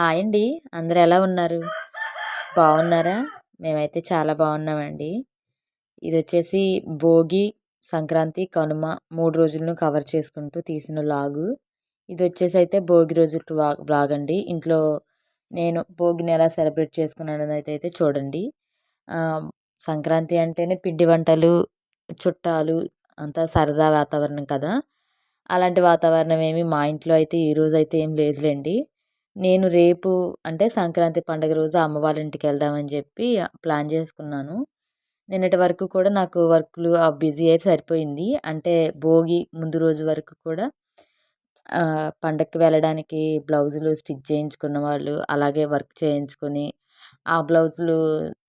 Hi అండి. అందరు ఎలా ఉన్నారు? బాగున్నారా? మేమైతే చాలా బాగున్నామండి. ఇది వచ్చేసి భోగి సంక్రాంతి కనుమ మూడు రోజులను కవర్ చేసుకుంటూ తీసిన లాగు. ఇది వచ్చేసి అయితే భోగి రోజు బ్లాగ్ అండి. ఇంట్లో నేను భోగిని ఎలా సెలబ్రేట్ చేసుకున్నాను అయితే అయితే చూడండి. సంక్రాంతి అంటేనే పిండి వంటలు చుట్టాలు అంతా సరదా వాతావరణం కదా. అలాంటి వాతావరణం ఏమి మా ఇంట్లో అయితే ఈరోజు అయితే ఏం లేదులేండి. నేను రేపు అంటే సంక్రాంతి పండుగ రోజు అమ్మ వాళ్ళ ఇంటికి వెళ్దామని చెప్పి ప్లాన్ చేసుకున్నాను. నిన్నటి వరకు కూడా నాకు వర్క్లు బిజీ అయి సరిపోయింది. అంటే భోగి ముందు రోజు వరకు కూడా పండగకి వెళ్ళడానికి బ్లౌజులు స్టిచ్ చేయించుకున్న వాళ్ళు అలాగే వర్క్ చేయించుకొని ఆ బ్లౌజులు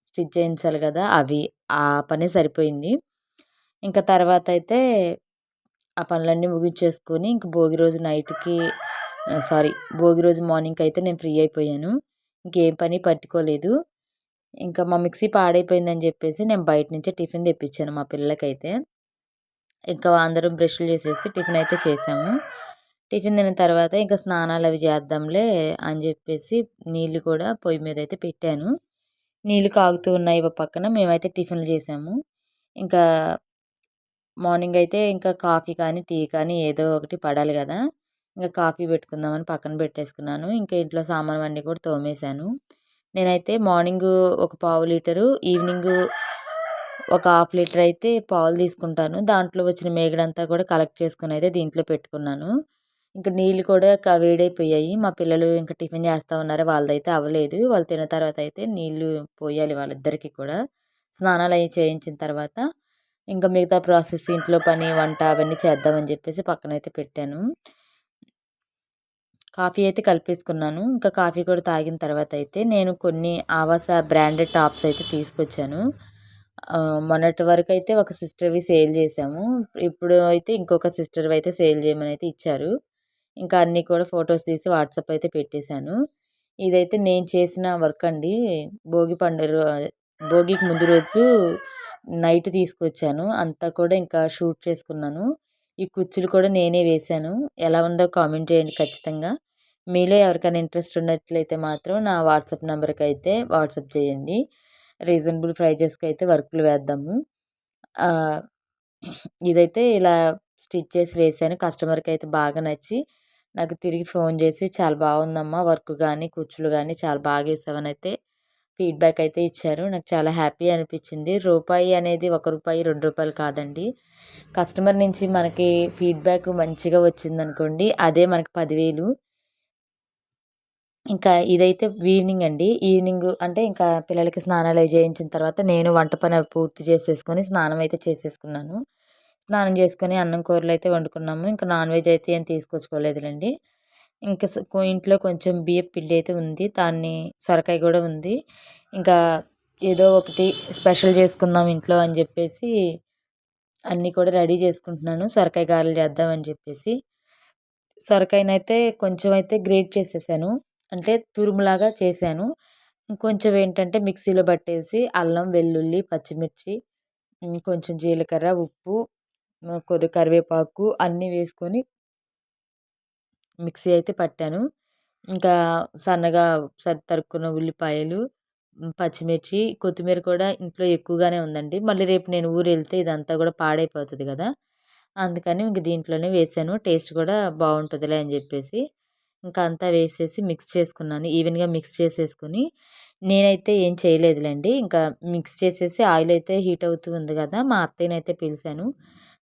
స్టిచ్ చేయించాలి కదా అవి ఆ పని సరిపోయింది. ఇంకా తర్వాత అయితే ఆ పనులన్నీ ముగించేసుకొని ఇంక భోగి రోజు నైట్కి సారీ భోగి రోజు మార్నింగ్కి అయితే నేను ఫ్రీ అయిపోయాను. ఇంకేం పని పట్టుకోలేదు. ఇంకా మా మిక్సీ పాడైపోయిందని చెప్పేసి నేను బయట నుంచే టిఫిన్ తెప్పించాను మా పిల్లలకైతే. ఇంకా అందరం బ్రష్లు చేసేసి టిఫిన్ అయితే చేసాము. టిఫిన్ తిన్న తర్వాత ఇంకా స్నానాలు అవి చేద్దాంలే అని చెప్పేసి నీళ్ళు కూడా పొయ్యి మీద అయితే పెట్టాను. నీళ్ళు కాగుతూ ఉన్నాయి పక్కన మేమైతే టిఫిన్లు చేసాము. ఇంకా మార్నింగ్ అయితే ఇంకా కాఫీ కానీ టీ కానీ ఏదో ఒకటి పడాలి కదా. ఇంకా కాఫీ పెట్టుకుందామని పక్కన పెట్టేసుకున్నాను. ఇంకా ఇంట్లో సామాను అన్నీ కూడా తోమేశాను. నేనైతే మార్నింగ్ ఒక పావు లీటరు ఈవినింగ్ ఒక హాఫ్ లీటర్ అయితే పాలు తీసుకుంటాను. దాంట్లో వచ్చిన మేగడంతా కూడా కలెక్ట్ చేసుకుని అయితే దీంట్లో పెట్టుకున్నాను. ఇంకా నీళ్ళు కూడా వేడైపోయాయి. మా పిల్లలు ఇంకా టిఫిన్ చేస్తూ ఉన్నారు వాళ్ళదైతే అవ్వలేదు. వాళ్ళు తిన్న తర్వాత అయితే నీళ్ళు పోయాలి వాళ్ళిద్దరికీ కూడా. స్నానాలు అవి చేయించిన తర్వాత ఇంకా మిగతా ప్రాసెస్ ఇంట్లో పని వంట అవన్నీ చేద్దామని చెప్పేసి పక్కనైతే పెట్టాను. కాఫీ అయితే కలిపేసుకున్నాను. ఇంకా కాఫీ కూడా తాగిన తర్వాత అయితే నేను కొన్ని ఆవాస బ్రాండెడ్ టాప్స్ అయితే తీసుకొచ్చాను. మొన్నటి వరకు అయితే ఒక సిస్టర్వి సేల్ చేసాము ఇప్పుడు అయితే ఇంకొక సిస్టర్వి అయితే సేల్ చేయమని అయితే ఇచ్చారు. ఇంకా అన్నీ కూడా ఫొటోస్ తీసి వాట్సాప్ అయితే పెట్టేశాను. ఇదైతే నేను చేసిన వర్క్ అండి. భోగి పండుగ భోగికి ముందు రోజు నైట్ తీసుకొచ్చాను. అంతా కూడా ఇంకా షూట్ చేసుకున్నాను. ఈ కుచ్చులు కూడా నేనే వేశాను. ఎలా ఉందో కామెంట్ చేయండి ఖచ్చితంగా. మీలో ఎవరికైనా ఇంట్రెస్ట్ ఉన్నట్లయితే మాత్రం నా వాట్సాప్ నెంబర్కి అయితే వాట్సాప్ చేయండి. రీజనబుల్ ప్రైజెస్కి అయితే వర్క్లు వేద్దాము. ఇదైతే ఇలా స్టిచ్ చేసి వేసాను కస్టమర్కి అయితే బాగా నచ్చి నాకు తిరిగి ఫోన్ చేసి చాలా బాగుందమ్మా వర్క్ కానీ కుచ్చులు కానీ చాలా బాగా వేసావని అయితే ఫీడ్బ్యాక్ అయితే ఇచ్చారు. నాకు చాలా హ్యాపీ అనిపించింది. రూపాయి అనేది ఒక రూపాయి రెండు రూపాయలు కాదండి. కస్టమర్ నుంచి మనకి ఫీడ్బ్యాక్ మంచిగా వచ్చిందనుకోండి అదే మనకి పదివేలు. ఇంకా ఇదైతే ఈవినింగ్ అండి. ఈవినింగ్ అంటే ఇంకా పిల్లలకి స్నానాలు చేయించిన తర్వాత నేను వంట పని పూర్తి చేసేసుకొని స్నానం అయితే చేసేసుకున్నాను. స్నానం చేసుకొని అన్నం కూరలు అయితే వండుకున్నాము. ఇంకా నాన్ వెజ్ అయితే ఏం తీసుకొచ్చుకోలేదులేండి. ఇంకా ఇంట్లో కొంచెం బియ్యం పిండి అయితే ఉంది. దాన్ని సొరకాయ కూడా ఉంది. ఇంకా ఏదో ఒకటి స్పెషల్ చేసుకుందాం ఇంట్లో అని చెప్పేసి అన్నీ కూడా రెడీ చేసుకుంటున్నాను. సొరకాయ గారెలు చేద్దామని చెప్పేసి. సొరకాయనైతే కొంచెం అయితే గ్రేట్ చేసేసాను. అంటే తురుములాగా చేశాను. కొంచెం ఏంటంటే మిక్సీలో పట్టేసి అల్లం వెల్లుల్లి పచ్చిమిర్చి కొంచెం జీలకర్ర ఉప్పు కొద్ది కరివేపాకు అన్నీ వేసుకొని మిక్సీ అయితే పట్టాను. ఇంకా సన్నగా తరుక్కున్న ఉల్లిపాయలు పచ్చిమిర్చి కొత్తిమీర కూడా ఇంట్లో ఎక్కువగానే ఉందండి. మళ్ళీ రేపు నేను ఊరు వెళ్తే ఇదంతా కూడా పాడైపోతుంది కదా! అందుకని ఇంక దీంట్లోనే వేసాను. టేస్ట్ కూడా బాగుంటుందిలే అని చెప్పేసి ఇంకా అంతా వేసేసి మిక్స్ చేసుకున్నాను. ఈవెన్గా మిక్స్ చేసేసుకుని నేనైతే ఏం చేయలేదులేండి. ఇంకా మిక్స్ చేసేసి ఆయిల్ అయితే హీట్ అవుతూ ఉంది కదా! మా అత్తయ్యనైతే పిలిచాను.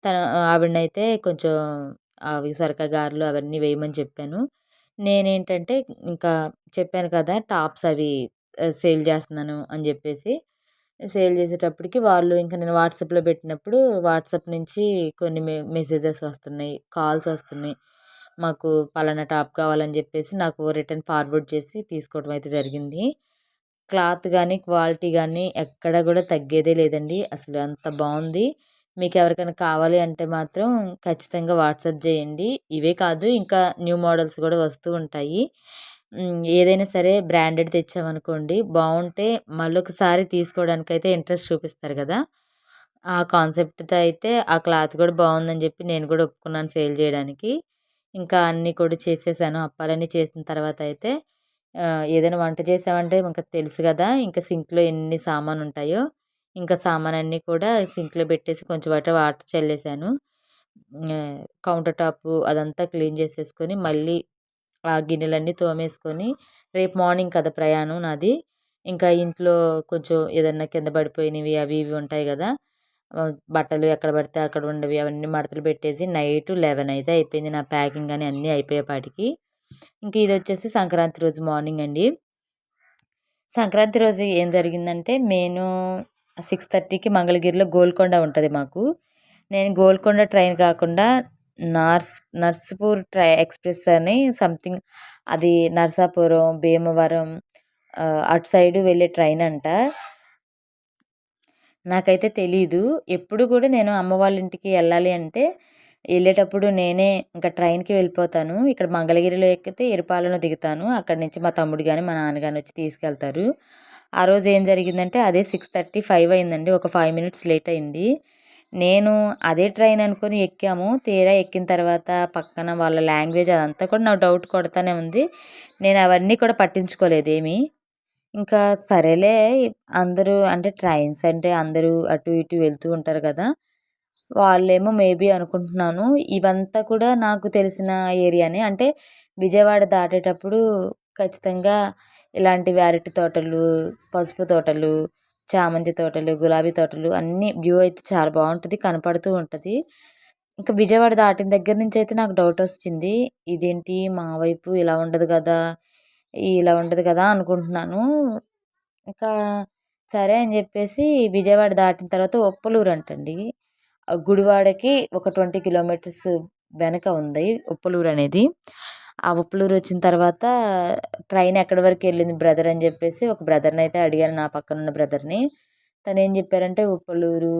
తన ఆవిడనైతే కొంచెం అవి సొరకాయ గారెలు అవన్నీ వేయమని చెప్పాను. నేనేంటంటే ఇంకా చెప్పాను కదా టాప్స్ అవి సేల్ చేస్తున్నాను అని చెప్పేసి. సేల్ చేసేటప్పటికి వాళ్ళు ఇంకా నేను వాట్సాప్లో పెట్టినప్పుడు వాట్సాప్ నుంచి కొన్ని మె మెసేజెస్ వస్తున్నాయి కాల్స్ వస్తున్నాయి. మాకు పలానా టాప్ కావాలని చెప్పేసి నాకు రిటర్న్ ఫార్వర్డ్ చేసి తీసుకోవడం అయితే జరిగింది. క్లాత్ కానీ క్వాలిటీ కానీ ఎక్కడ కూడా తగ్గేదే లేదండి. అసలు అంత బాగుంది. మీకు ఎవరికైనా కావాలి అంటే మాత్రం ఖచ్చితంగా వాట్సాప్ చేయండి. ఇవే కాదు ఇంకా న్యూ మోడల్స్ కూడా వస్తూ ఉంటాయి. ఏదైనా సరే బ్రాండెడ్ తెచ్చామనుకోండి బాగుంటే మళ్ళొకసారి తీసుకోవడానికైతే ఇంట్రెస్ట్ చూపిస్తారు కదా. ఆ కాన్సెప్ట్తో అయితే ఆ క్లాత్ కూడా బాగుందని చెప్పి నేను కూడా ఒప్పుకున్నాను సేల్ చేయడానికి. ఇంకా అన్నీ కూడా చేసేసాను. అప్పాలన్నీ చేసిన తర్వాత అయితే ఏదైనా వంట చేసామంటే ఇంకా తెలుసు కదా ఇంకా సింక్లో ఎన్ని సామాన్ ఉంటాయో ఇంకా సామాన్ అన్నీ కూడా సింక్లో పెట్టేసి కొంచెం వాటర్ వాటర్ చల్లేసాను. కౌంటర్ టాప్ అదంతా క్లీన్ చేసేసుకొని మళ్ళీ ఆ గిన్నెలన్నీ తోమేసుకొని రేపు మార్నింగ్ కదా ప్రయాణం నాది. ఇంకా ఇంట్లో కొంచెం ఏదన్నా కింద పడిపోయినవి అవి ఇవి ఉంటాయి కదా బట్టలు ఎక్కడ పడితే అక్కడ ఉండవి అవన్నీ మడతలు పెట్టేసి నైట్ లెవెన్ అయితే అయిపోయింది నా ప్యాకింగ్ అని అన్నీ అయిపోయేపాటికి. ఇంక ఇది వచ్చేసి సంక్రాంతి రోజు మార్నింగ్ అండి. సంక్రాంతి రోజు ఏం జరిగిందంటే నేను సిక్స్ థర్టీకి మంగళగిరిలో గోల్కొండ ఉంటుంది మాకు. నేను గోల్కొండ ట్రైన్ కాకుండా నర్స్ నర్సపూర్ ట్రై ఎక్స్ప్రెస్ అని సంథింగ్ అది నర్సాపురం భీమవరం అటు సైడు వెళ్ళే ట్రైన్ అంట. నాకైతే తెలీదు. ఎప్పుడు కూడా నేను అమ్మ వాళ్ళ ఇంటికి వెళ్ళాలి అంటే వెళ్ళేటప్పుడు నేనే ఇంకా ట్రైన్కి వెళ్ళిపోతాను. ఇక్కడ మంగళగిరిలో ఎక్కితే ఎరుపాలను దిగుతాను. అక్కడి నుంచి మా తమ్ముడు కానీ మా నాన్న కానీ వచ్చి తీసుకెళ్తారు. ఆ రోజు ఏం జరిగిందంటే అదే సిక్స్ థర్టీ ఫైవ్ అయిందండి. ఒక ఫైవ్ మినిట్స్ లేట్ అయింది. నేను అదే ట్రైన్ అనుకొని ఎక్కాము. తీరా ఎక్కిన తర్వాత పక్కన వాళ్ళ లాంగ్వేజ్ అదంతా కూడా నాకు డౌట్ కొడతానే ఉంది. నేను అవన్నీ కూడా పట్టించుకోలేదు ఏమీ. ఇంకా సరేలే అందరూ అంటే ట్రైన్స్ అంటే అందరూ అటు ఇటు వెళ్తూ ఉంటారు కదా. వాళ్ళేమో మేబీ అనుకుంటున్నాను. ఇవంతా కూడా నాకు తెలిసిన ఏరియానే. అంటే విజయవాడ దాటేటప్పుడు ఖచ్చితంగా ఇలాంటివి అరటి తోటలు పసుపు తోటలు చామంతి తోటలు గులాబీ తోటలు అన్నీ వ్యూ అయితే చాలా బాగుంటుంది కనపడుతూ ఉంటుంది. ఇంకా విజయవాడ దాటిన దగ్గర నుంచి అయితే నాకు డౌట్ వచ్చింది ఇదేంటి మా వైపు ఇలా ఉండదు కదా ఇలా ఉండదు కదా అనుకుంటున్నాను. ఇంకా సరే అని చెప్పేసి విజయవాడ దాటిన తర్వాత ఉప్పలూరు అంటండి. గుడివాడకి ఒక ట్వంటీ కిలోమీటర్స్ వెనక ఉంది ఉప్పలూరు అనేది. ఆ ఉప్పులూరు వచ్చిన తర్వాత ట్రైన్ ఎక్కడి వరకు వెళ్ళింది బ్రదర్ అని చెప్పేసి ఒక బ్రదర్ని అయితే అడిగాను నా పక్కన ఉన్న బ్రదర్ని. తను ఏం చెప్పారంటే ఉప్పులూరు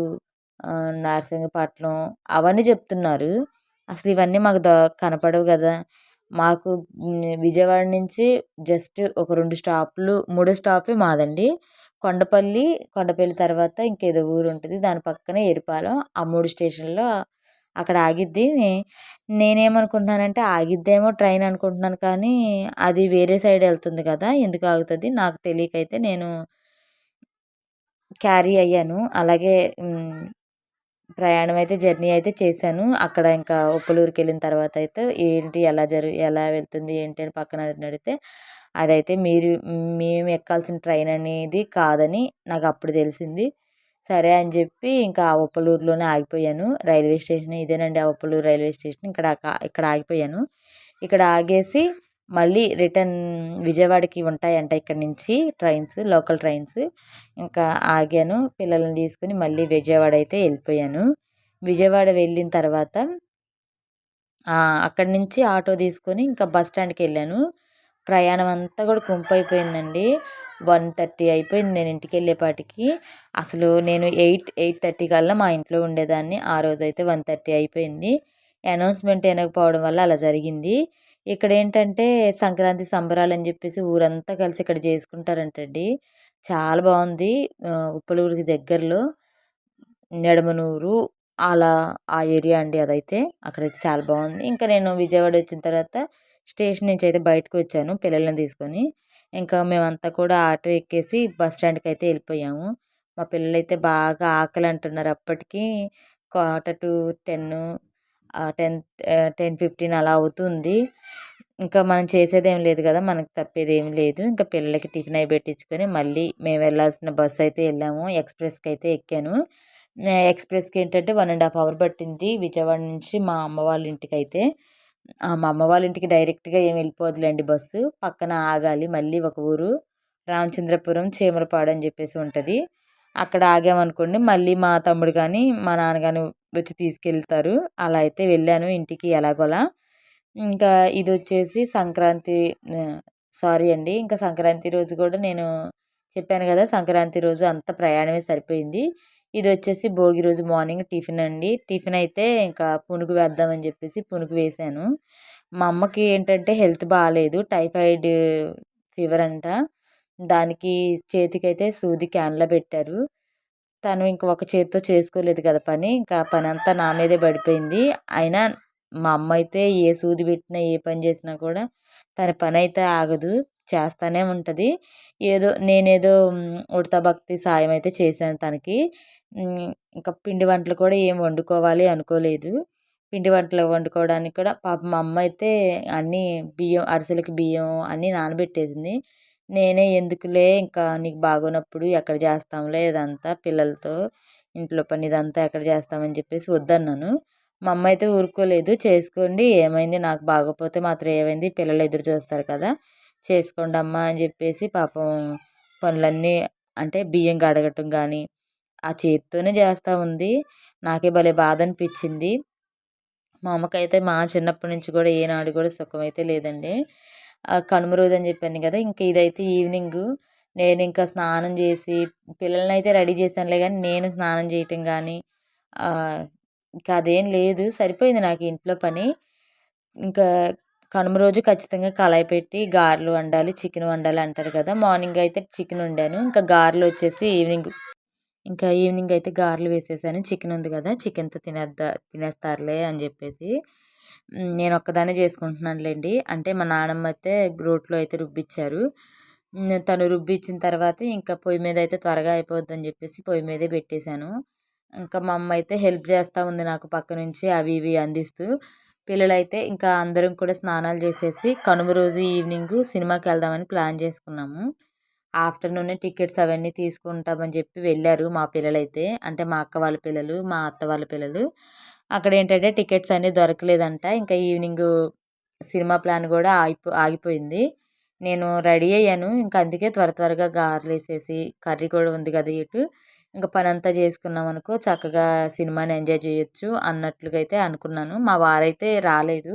నరసింగపట్నం అవన్నీ చెప్తున్నారు. అసలు ఇవన్నీ మాకు ద కనపడవు కదా. మాకు విజయవాడ నుంచి జస్ట్ ఒక రెండు స్టాప్లు మూడో స్టాప్ మాదండి. కొండపల్లి కొండపల్లి తర్వాత ఇంకేదో ఊరు ఉంటుంది. దాని పక్కనే ఎరిపాలెం ఆ మూడు స్టేషన్లో అక్కడ ఆగిద్ది. నేనేమనుకుంటున్నానంటే ఆగిద్దేమో ట్రైన్ అనుకుంటున్నాను కానీ అది వేరే సైడ్ వెళ్తుంది కదా ఎందుకు ఆగుతుంది? నాకు తెలియకైతే నేను క్యారీ అయ్యాను. అలాగే ప్రయాణం అయితే జర్నీ అయితే చేశాను. అక్కడ ఇంకా ఉప్పలూరుకి వెళ్ళిన తర్వాత అయితే ఏంటి ఎలా జరు ఎలా వెళ్తుంది ఏంటి అని పక్కన అడిగితే అదైతే మీరు మేము ఎక్కాల్సిన ట్రైన్ అనేది కాదని నాకు అప్పుడు తెలిసింది. సరే అని చెప్పి ఇంకా ఉప్పలూరులోనే ఆగిపోయాను. రైల్వే స్టేషన్ ఇదేనండి ఆ ఉప్పలూరు రైల్వే స్టేషన్. ఇక్కడ ఇక్కడ ఆగిపోయాను. ఇక్కడ ఆగేసి మళ్ళీ రిటర్న్ విజయవాడకి ఉంటాయంట ఇక్కడ నుంచి ట్రైన్స్ లోకల్ ట్రైన్స్. ఇంకా ఆగాను. పిల్లల్ని తీసుకుని మళ్ళీ విజయవాడ అయితే వెళ్ళిపోయాను. విజయవాడ వెళ్ళిన తర్వాత అక్కడి నుంచి ఆటో తీసుకొని ఇంకా బస్ స్టాండ్కి వెళ్ళాను. ప్రయాణం అంతా కూడా కుంపైపోయిందండి అయిపోయిందండి. వన్ థర్టీ అయిపోయింది నేను ఇంటికి వెళ్ళేపాటికి అసలు నేను ఎయిట్ ఎయిట్ థర్టీ కల్లా మా ఇంట్లో ఉండేదాన్ని. ఆ రోజు అయితే వన్ థర్టీ అయిపోయింది. అనౌన్స్మెంట్ వినకపోవడం వల్ల అలా జరిగింది. ఇక్కడ ఏంటంటే సంక్రాంతి సంబరాలు అని చెప్పేసి ఊరంతా కలిసి ఇక్కడ చేసుకుంటారంటండి చాలా బాగుంది. ఉప్పలూరికి దగ్గరలో నెడమనూరు అలా ఆ ఏరియా అండి అదైతే. అక్కడైతే చాలా బాగుంది. ఇంకా నేను విజయవాడ వచ్చిన తర్వాత స్టేషన్ నుంచి అయితే బయటకు వచ్చాను పిల్లల్ని తీసుకొని. ఇంకా మేమంతా కూడా ఆటో ఎక్కేసి బస్ స్టాండ్కి అయితే వెళ్ళిపోయాము. మా పిల్లలు అయితే బాగా ఆకలి అంటున్నారు అప్పటికి. Quarter to ten ten ten fifteen అలా అవుతుంది. ఇంకా మనం చేసేది ఏం లేదు కదా మనకు తప్పేది ఏం లేదు. ఇంకా పిల్లలకి టిఫిన్ అయి పెట్టించుకొని మళ్ళీ మేము వెళ్ళాల్సిన బస్సు అయితే వెళ్ళాము. ఎక్స్ప్రెస్కి అయితే ఎక్కాను. ఎక్స్ప్రెస్కి ఏంటంటే వన్ అండ్ హాఫ్ అవర్ పట్టింది. విజయవాడ నుంచి మా అమ్మ వాళ్ళ ఇంటికి అయితే మా అమ్మ వాళ్ళ ఇంటికి డైరెక్ట్గా ఏం వెళ్ళిపోదులేండి బస్సు. పక్కన ఆగాలి మళ్ళీ ఒక ఊరు రామచంద్రపురం చీమలపాడు అని చెప్పేసి ఉంటుంది. అక్కడ ఆగామనుకోండి మళ్ళీ మా తమ్ముడు కానీ మా నాన్న కానీ వచ్చి తీసుకెళ్తారు. అలా అయితే వెళ్ళాను ఇంటికి ఎలాగోలా. ఇంకా ఇది వచ్చేసి సంక్రాంతి సారీ అండి. ఇంకా సంక్రాంతి రోజు కూడా నేను చెప్పాను కదా సంక్రాంతి రోజు అంత ప్రయాణమే సరిపోయింది. ఇది వచ్చేసి భోగి రోజు మార్నింగ్ టిఫిన్ అండి. టిఫిన్ అయితే ఇంకా పునుగు వేద్దామని చెప్పేసి పునుగు వేశాను మా అమ్మకి ఏంటంటే హెల్త్ బాగాలేదు టైఫాయిడ్ ఫీవర్ అంట. దానికి చేతికైతే సూది క్యాన్లో పెట్టారు. తను ఇంక ఒక చేతితో చేసుకోలేదు కదా పని. ఇంకా పని అంతా నా మీదే పడిపోయింది. అయినా మా అమ్మ అయితే ఏ సూది పెట్టినా ఏ పని చేసినా కూడా తన పని అయితే ఆగదు. చేస్తూనే ఉంటుంది. ఏదో నేనేదో ఉడతా భక్తి సాయం అయితే చేశాను తనకి. ఇంకా పిండి వంటలు కూడా ఏం వండుకోవాలి అనుకోలేదు. పిండి వంటలు వండుకోవడానికి కూడా పాపం మా అమ్మ అయితే అన్నీ బియ్యం అరిసెలకి బియ్యం అన్నీ నానబెట్టేసింది. నేనే ఎందుకులే ఇంకా నీకు బాగోనప్పుడు ఎక్కడ చేస్తాంలే ఇదంతా పిల్లలతో ఇంట్లో పని ఇదంతా ఎక్కడ చేస్తామని చెప్పేసి వద్దన్నాను. మా అమ్మ అయితే ఊరుకోలేదు. చేసుకోండి ఏమైంది? నాకు బాగోపోతే మాత్రం ఏమైంది? పిల్లలు ఎదురు చూస్తారు కదా! చేసుకోండి అమ్మ అని చెప్పేసి పాపం పనులన్నీ అంటే బియ్యం కడగటం కానీ ఆ చేతితోనే చేస్తూ ఉంది. నాకే భలే బాధ అనిపించింది మా అమ్మకైతే మా చిన్నప్పటి నుంచి కూడా ఏనాడు కూడా సుఖం అయితే లేదండి కనుమ రోజు అని చెప్పాను కదా ఇంకా ఇదైతే ఈవినింగ్. నేను ఇంకా స్నానం చేసి పిల్లల్ని అయితే రెడీ చేశానులే కానీ నేను స్నానం చేయటం కానీ ఇంకా అదేం లేదు. సరిపోయింది నాకు ఇంట్లో పని. ఇంకా కనుమ రోజు ఖచ్చితంగా కళాయి పెట్టి గారెలు వండాలి చికెన్ వండాలి అంటారు కదా. మార్నింగ్ అయితే చికెన్ వండాను. ఇంకా గారెలు వచ్చేసి ఈవినింగ్ ఇంకా ఈవినింగ్ అయితే గారెలు వేసేసాను. చికెన్ ఉంది కదా చికెన్తో తినేద్దా తినేస్తారులే అని చెప్పేసి. నేను ఒక్కదానే చేసుకుంటున్నానులేండి. అంటే మా నాన్నమ్మ అయితే రోట్లో అయితే రుబ్బిచ్చారు. తను రుబ్బిచ్చిన తర్వాత ఇంకా పొయ్యి మీద అయితే త్వరగా అయిపోద్దని చెప్పేసి పొయ్యి మీదే పెట్టేశాను. ఇంకా మా అమ్మ అయితే హెల్ప్ చేస్తూ ఉంది నాకు పక్క నుంచి అవి ఇవి అందిస్తూ. పిల్లలైతే ఇంకా అందరం కూడా స్నానాలు చేసేసి కనుమ రోజు ఈవినింగ్ సినిమాకి వెళ్దామని ప్లాన్ చేసుకున్నాము. ఆఫ్టర్నూనే టికెట్స్ అవన్నీ తీసుకుంటామని చెప్పి వెళ్ళారు మా పిల్లలైతే. అంటే మా అక్క వాళ్ళ పిల్లలు మా అత్త వాళ్ళ పిల్లలు. అక్కడ ఏంటంటే టికెట్స్ అన్నీ దొరకలేదంట. ఇంకా ఈవినింగ్ సినిమా ప్లాన్ కూడా ఆగిపో ఆగిపోయింది. నేను రెడీ అయ్యాను. ఇంకా అందుకే త్వర త్వరగా గారెలు వేసేసి కర్రీ కూడా ఉంది కదా ఇటు. ఇంకా పని అంతా చేసుకున్నాం అనుకో చక్కగా సినిమాని ఎంజాయ్ చేయొచ్చు అన్నట్లుగా అయితే అనుకున్నాను. మా వారైతే రాలేదు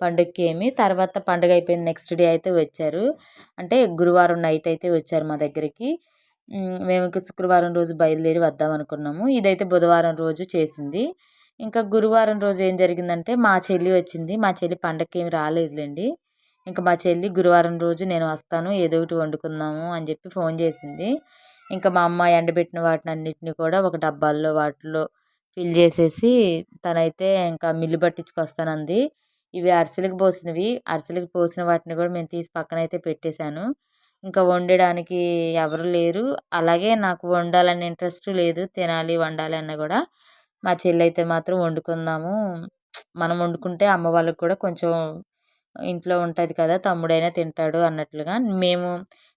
పండుగకి ఏమి తర్వాత పండుగ అయిపోయింది నెక్స్ట్ డే అయితే వచ్చారు. అంటే గురువారం నైట్ అయితే వచ్చారు మా దగ్గరికి. మేము ఇంకా శుక్రవారం రోజు బయలుదేరి వద్దాం అనుకున్నాము ఇదైతే బుధవారం రోజు చేసింది. ఇంకా గురువారం రోజు ఏం జరిగిందంటే మా చెల్లి వచ్చింది. మా చెల్లి పండగకి ఏమి రాలేదులేండి. ఇంకా మా చెల్లి గురువారం రోజు నేను వస్తాను ఏదో ఒకటి వండుకుందాము అని చెప్పి ఫోన్ చేసింది. ఇంకా మా అమ్మ ఎండబెట్టిన వాటిని అన్నిటిని కూడా ఒక డబ్బాల్లో వాటిలో ఫిల్ చేసేసి తనైతే ఇంకా మిల్లు పట్టించుకొస్తానంది. ఇవి అరిసెలకు పోసినవి. అరిసెలకు పోసిన వాటిని కూడా మేము తీసి పక్కన అయితే పెట్టేశాను. ఇంకా వండడానికి ఎవరు లేరు. అలాగే నాకు వండాలని ఇంట్రెస్ట్ లేదు. తినాలి వండాలి అన్న కూడా మా చెల్లి అయితే మాత్రం వండుకుందాము. మనం వండుకుంటే అమ్మ వాళ్ళకి కూడా కొంచెం ఇంట్లో ఉంటుంది కదా తమ్ముడైనా తింటాడు అన్నట్లుగా. మేము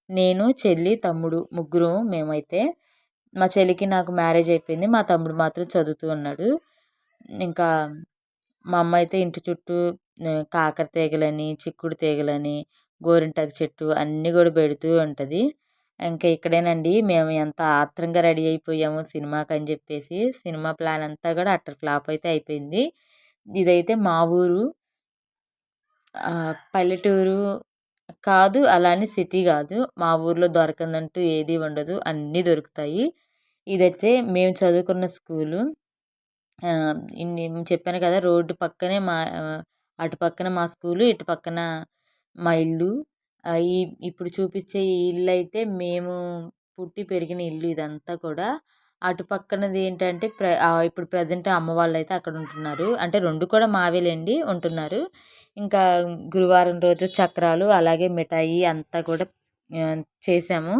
నేను చెల్లి తమ్ముడు ముగ్గురు మేమైతే మా చెల్లికి నాకు మ్యారేజ్ అయిపోయింది. మా తమ్ముడు మాత్రం చదువుతూ ఉన్నాడు. ఇంకా మా అమ్మ అయితే ఇంటి చుట్టూ కాకర తీగలని చిక్కుడు తీగలని గోరింటాకు చెట్టు అన్నీ కూడా పెడుతూ ఉంటుంది. ఇంకా ఇక్కడేనండి మేము ఎంత ఆత్రంగా రెడీ అయిపోయాము సినిమాకి అని చెప్పేసి సినిమా ప్లాన్ అంతా కూడా అట్టర్ ఫ్లాప్ అయితే అయిపోయింది. ఇదైతే మా ఊరు పల్లెటూరు కాదు అలానే సిటీ కాదు. మా ఊర్లో దొరకదంటూ ఏది ఉండదు. అన్నీ దొరుకుతాయి. ఇదైతే మేము చదువుకున్న స్కూలు. నేను చెప్పాను కదా రోడ్డు పక్కనే మా అటు పక్కన మా స్కూలు ఇటు పక్కన మా ఇల్లు. ఈ ఇప్పుడు చూపించే ఈ ఇల్లు అయితే మేము పుట్టి పెరిగిన ఇల్లు ఇదంతా కూడా. అటు పక్కనది ఏంటంటే ప్ర ఇప్పుడు ప్రజెంట్ అమ్మ వాళ్ళు అయితే అక్కడ ఉంటున్నారు అంటే రెండు కూడా మావేలేండి ఉంటున్నారు. ఇంకా గురువారం రోజు చక్రాలు అలాగే మిఠాయి అంతా కూడా చేసాము.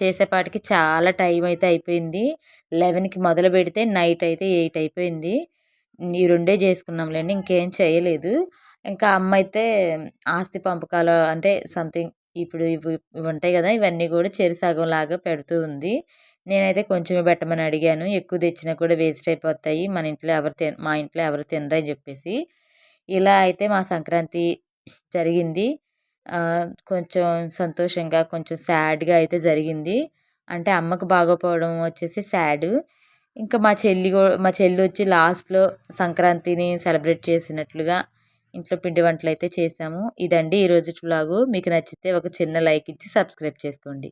చేసేపాటికి చాలా టైం అయితే అయిపోయింది. లెవెన్కి మొదలు పెడితే నైట్ అయితే ఎయిట్ అయిపోయింది. ఈ రెండే చేసుకున్నాంలేండి ఇంకేం చేయలేదు. ఇంకా అమ్మ అయితే ఆస్తి పంపకాలు అంటే సంథింగ్ ఇప్పుడు ఇవి ఉంటాయి కదా ఇవన్నీ కూడా చెరుసగం లాగా పెడుతూ ఉంది. నేనైతే కొంచెమే పెట్టమని అడిగాను. ఎక్కువ తెచ్చినా కూడా వేస్ట్ అయిపోతాయి. మన ఇంట్లో ఎవరు తిన మా ఇంట్లో ఎవరు తినరని చెప్పేసి. ఇలా అయితే మా సంక్రాంతి జరిగింది. కొంచెం సంతోషంగా కొంచెం సాడ్గా అయితే జరిగింది. అంటే అమ్మకు బాగోపోవడం వచ్చేసి సాడ్. ఇంకా మా చెల్లి మా చెల్లి వచ్చి లాస్ట్లో సంక్రాంతిని సెలబ్రేట్ చేసినట్లుగా ఇంట్లో పిండి వంటలు అయితే చేసాము. ఇదండి ఈరోజు వ్లాగు. మీకు నచ్చితే ఒక చిన్న లైక్ ఇచ్చి సబ్స్క్రైబ్ చేసుకోండి.